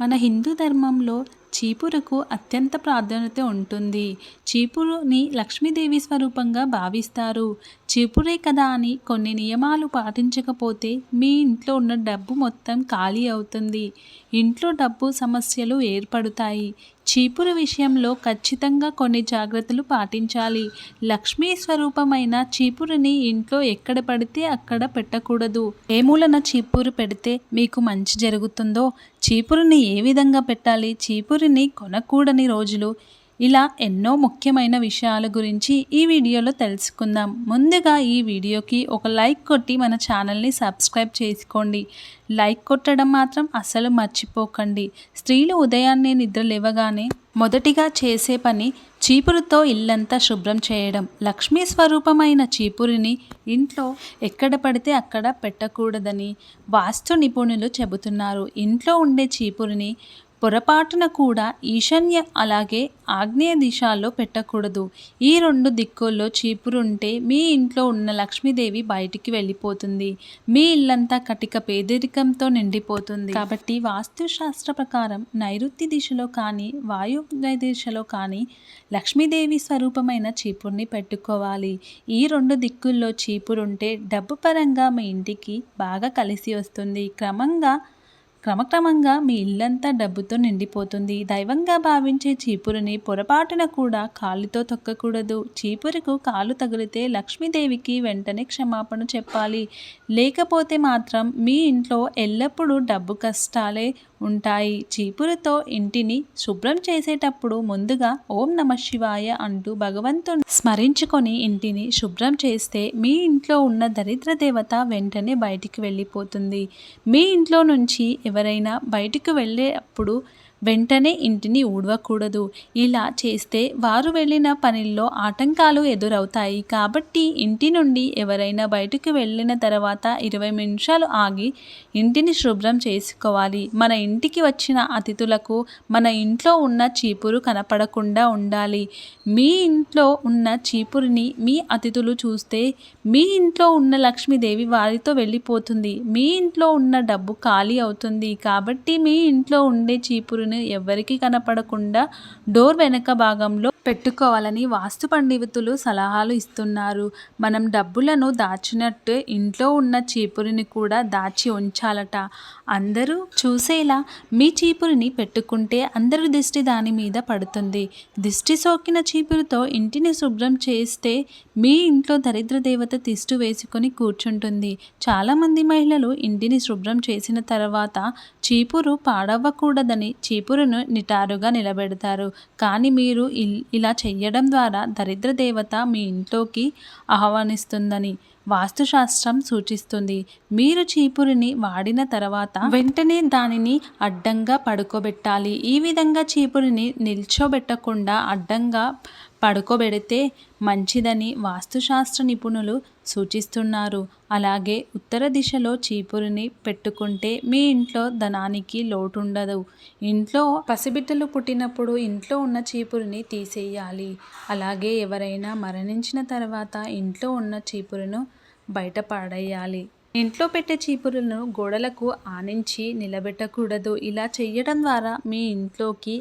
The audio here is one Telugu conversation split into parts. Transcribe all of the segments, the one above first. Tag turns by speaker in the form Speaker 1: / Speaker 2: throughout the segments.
Speaker 1: మన హిందూ ధర్మంలో చీపురుకు అత్యంత ప్రాధాన్యత ఉంటుంది. చీపురుని లక్ష్మీదేవి స్వరూపంగా భావిస్తారు. చీపురే కదా అని కొన్ని నియమాలు పాటించకపోతే మీ ఇంట్లో ఉన్న డబ్బు మొత్తం ఖాళీ అవుతుంది. ఇంట్లో డబ్బు సమస్యలు ఏర్పడతాయి. చీపురు విషయంలో ఖచ్చితంగా కొన్ని జాగ్రత్తలు పాటించాలి. లక్ష్మీ స్వరూపమైన చీపురుని ఇంట్లో ఎక్కడ పడితే అక్కడ పెట్టకూడదు. ఏ మూలన చీపురు పెడితే మీకు మంచి జరుగుతుందో చీపురుని ఏ విధంగా పెట్టాలి? చీపురు చీపురుని కొనకూడని రోజులు. ఇలా ఎన్నో ముఖ్యమైన విషయాల గురించి ఈ వీడియోలో తెలుసుకుందాం. ముందుగా ఈ వీడియోకి ఒక లైక్ కొట్టి మన ఛానల్ని సబ్స్క్రైబ్ చేసుకోండి. లైక్ కొట్టడం మాత్రం అసలు మర్చిపోకండి. స్త్రీలు ఉదయాన్నే నిద్ర లేవగానే మొదటిగా చేసే పని చీపురుతో ఇల్లంతా శుభ్రం చేయడం. లక్ష్మీ స్వరూపమైన చీపురిని ఇంట్లో ఎక్కడ పడితే అక్కడ పెట్టకూడదని వాస్తు నిపుణులు చెబుతున్నారు. ఇంట్లో ఉండే చీపురిని పొరపాటున కూడా ఈశాన్య అలాగే ఆగ్నేయ దిశలో పెట్టకూడదు. ఈ రెండు దిక్కుల్లో చీపురు ఉంటే మీ ఇంట్లో ఉన్న లక్ష్మీదేవి బయటికి వెళ్ళిపోతుంది. మీ ఇల్లంతా కటిక పేదరికంతో నిండిపోతుంది. కాబట్టి వాస్తుశాస్త్ర ప్రకారం నైరుతి దిశలో కానీ వాయువ్య దిశలో కానీ లక్ష్మీదేవి స్వరూపమైన చీపుర్ని పెట్టుకోవాలి. ఈ రెండు దిక్కుల్లో చీపురుంటే డబ్బు పరంగా మీ ఇంటికి బాగా కలిసి వస్తుంది. క్రమంగా క్రమక్రమంగా మీ ఇల్లంతా డబ్బుతో నిండిపోతుంది. దైవంగా భావించే చీపురుని పొరపాటున కూడా కాలుతో తొక్కకూడదు. చీపురుకు కాలు తగిలితే లక్ష్మీదేవికి వెంటనే క్షమాపణ చెప్పాలి. లేకపోతే మాత్రం మీ ఇంట్లో ఎల్లప్పుడూ డబ్బు కష్టాలే ఉంటాయి. చీపురుతో ఇంటిని శుభ్రం చేసేటప్పుడు ముందుగా ఓం నమ శివాయ అంటూ భగవంతుని స్మరించుకొని ఇంటిని శుభ్రం చేస్తే మీ ఇంట్లో ఉన్న దరిద్ర దేవత వెంటనే బయటికి వెళ్ళిపోతుంది. మీ ఇంట్లో నుంచి ఎవరైనా బయటికి వెళ్ళేటప్పుడు వెంటనే ఇంటిని ఊడవకూడదు. ఇలా చేస్తే వారు వెళ్ళిన పనిల్లో ఆటంకాలు ఎదురవుతాయి. కాబట్టి ఇంటి నుండి ఎవరైనా బయటకు వెళ్ళిన తర్వాత ఇరవై నిమిషాలు ఆగి ఇంటిని శుభ్రం చేసుకోవాలి. మన ఇంటికి వచ్చిన అతిథులకు మన ఇంట్లో ఉన్న చీపురు కనపడకుండా ఉండాలి. మీ ఇంట్లో ఉన్న చీపురిని మీ అతిథులు చూస్తే మీ ఇంట్లో ఉన్న లక్ష్మీదేవి వారితో వెళ్ళిపోతుంది. మీ ఇంట్లో ఉన్న డబ్బు ఖాళీ అవుతుంది. కాబట్టి మీ ఇంట్లో ఉండే చీపురు చీపురుని ఎవరికి కనపడకుండా డోర్ వెనక భాగంలో పెట్టుకోవాలని వాస్తు పండితులు సలహాలు ఇస్తున్నారు. మనం డబ్బులను దాచినట్టు ఇంట్లో ఉన్న చీపురిని కూడా దాచి ఉంచాలట. అందరూ చూసేలా మీ చీపురిని పెట్టుకుంటే అందరి దిష్టి దాని మీద పడుతుంది. దిష్టి సోకిన చీపురుతో ఇంటిని శుభ్రం చేస్తే మీ ఇంట్లో దరిద్ర దేవత తిష్టు వేసుకొని కూర్చుంటుంది. చాలామంది మహిళలు ఇంటిని శుభ్రం చేసిన తర్వాత చీపురు పాడవ్వకూడదని చీపురును నిటారుగా నిలబెడతారు. కానీ మీరు ఇలా చెయ్యడం ద్వారా దరిద్ర దేవత మీ ఇంట్లోకి ఆహ్వానిస్తుందని వాస్తుశాస్త్రం సూచిస్తుంది. మీరు చీపురుని వాడిన తర్వాత వెంటనే దానిని అడ్డంగా పడుకోబెట్టాలి. ఈ విధంగా చీపురిని నిల్చోబెట్టకుండా అడ్డంగా పడుకోబెడితే మంచిదని వాస్తుశాస్త్ర నిపుణులు సూచిస్తున్నారు. అలాగే ఉత్తర దిశలో చీపురుని పెట్టుకుంటే మీ ఇంట్లో ధనానికి లోటుండదు. ఇంట్లో పసిబిడ్డలు పుట్టినప్పుడు ఇంట్లో ఉన్న చీపురిని తీసేయాలి. అలాగే ఎవరైనా మరణించిన తర్వాత ఇంట్లో ఉన్న చీపురును బయట పాడేయాలి. ఇంట్లో పెట్టే చీపురులను గోడలకు ఆనించి నిలబెట్టకూడదు. ఇలా చేయడం ద్వారా మీ ఇంట్లోకి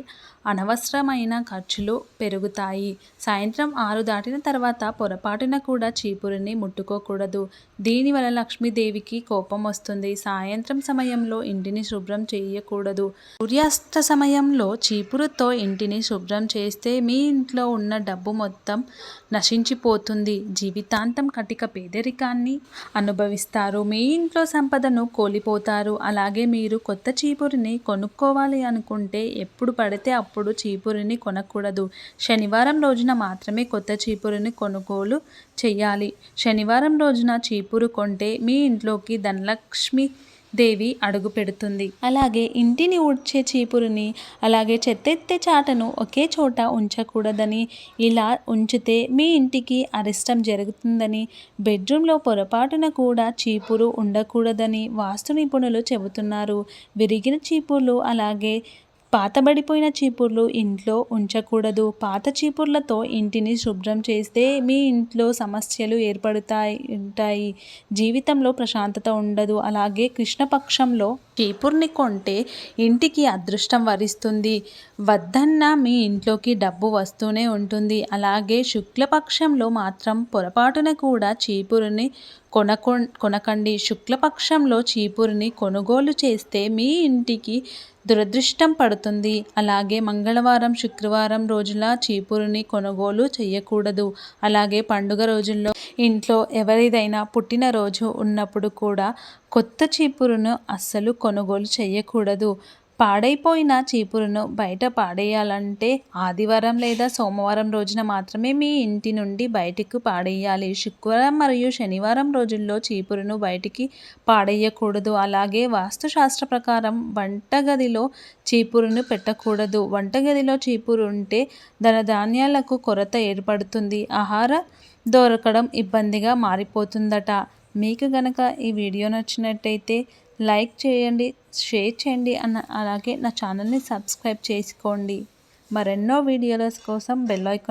Speaker 1: అనవసరమైన ఖర్చులు పెరుగుతాయి. సాయంత్రం ఆరు దాటిన తర్వాత పొరపాటున కూడా చీపురుని ముట్టుకోకూడదు. దీనివల్ల లక్ష్మీదేవికి కోపం వస్తుంది. సాయంత్రం సమయంలో ఇంటిని శుభ్రం చేయకూడదు. సూర్యాస్త సమయంలో చీపురుతో ఇంటిని శుభ్రం చేస్తే మీ ఇంట్లో ఉన్న డబ్బు మొత్తం నశించిపోతుంది. జీవితాంతం కటిక పేదరికాన్ని అనుభవిస్తారు. మీ ఇంట్లో సంపదను కోల్పోతారు. అలాగే మీరు కొత్త చీపురిని కొనుక్కోవాలి అనుకుంటే ఎప్పుడు పడితే అప్పుడు చీపురిని కొనకూడదు. శనివారం రోజున మాత్రమే కొత్త చీపురిని కొనుగోలు చేయాలి. శనివారం రోజున చీపురు కొంటే మీ ఇంట్లోకి ధనలక్ష్మి దేవి అడుగు పెడుతుంది. అలాగే ఇంటిని ఊడ్చే చీపురుని అలాగే చెత్తెత్తే చాటను ఒకే చోట ఉంచకూడదని ఇలా ఉంచితే మీ ఇంటికి అరిష్టం జరుగుతుందని బెడ్రూమ్లో పొరపాటున కూడా చీపురు ఉండకూడదని వాస్తు నిపుణులు చెబుతున్నారు. విరిగిన చీపుర్లు అలాగే పాతబడిపోయిన చీపుర్లు ఇంట్లో ఉంచకూడదు. పాత చీపుర్లతో ఇంటిని శుభ్రం చేస్తే మీ ఇంట్లో సమస్యలు ఏర్పడతాయి ఉంటాయి జీవితంలో ప్రశాంతత ఉండదు. అలాగే కృష్ణపక్షంలో చీపుర్ని కొంటే ఇంటికి అదృష్టం వరిస్తుంది. వద్దన్న మీ ఇంట్లోకి డబ్బు వస్తూనే ఉంటుంది. అలాగే శుక్లపక్షంలో మాత్రం పొరపాటున కూడా చీపురుని కొనకొ కొనకండి. శుక్లపక్షంలో చీపురుని కొనుగోలు చేస్తే మీ ఇంటికి దురదృష్టం పడుతుంది. అలాగే మంగళవారం శుక్రవారం రోజుల చీపురుని కొనుగోలు చేయకూడదు అలాగే పండుగ రోజుల్లో ఇంట్లో ఎవరిదైనా పుట్టినరోజు ఉన్నప్పుడు కూడా కొత్త చీపురును అస్సలు కొనుగోలు చేయకూడదు పాడైపోయిన చీపురును బయట పాడేయాలంటే ఆదివారం లేదా సోమవారం రోజున మాత్రమే మీ ఇంటి నుండి బయటకు పాడేయాలి. శుక్రవారం మరియు శనివారం రోజుల్లో చీపురును బయటికి పాడేయకూడదు. అలాగే వాస్తుశాస్త్ర ప్రకారం వంటగదిలో చీపురును పెట్టకూడదు. వంటగదిలో చీపురు ఉంటే ధన ధాన్యాలకు కొరత ఏర్పడుతుంది. ఆహార దొరకడం ఇబ్బందిగా మారిపోతుందట. మీకు గనక ఈ వీడియో నచ్చినట్టయితే లైక్ చేయండి షేర్ చేయండి అన్న అలాగే నా ఛానల్ని సబ్స్క్రైబ్ చేసుకోండి. మరెన్నో వీడియోస్ కోసం బెల్ ఐకాన్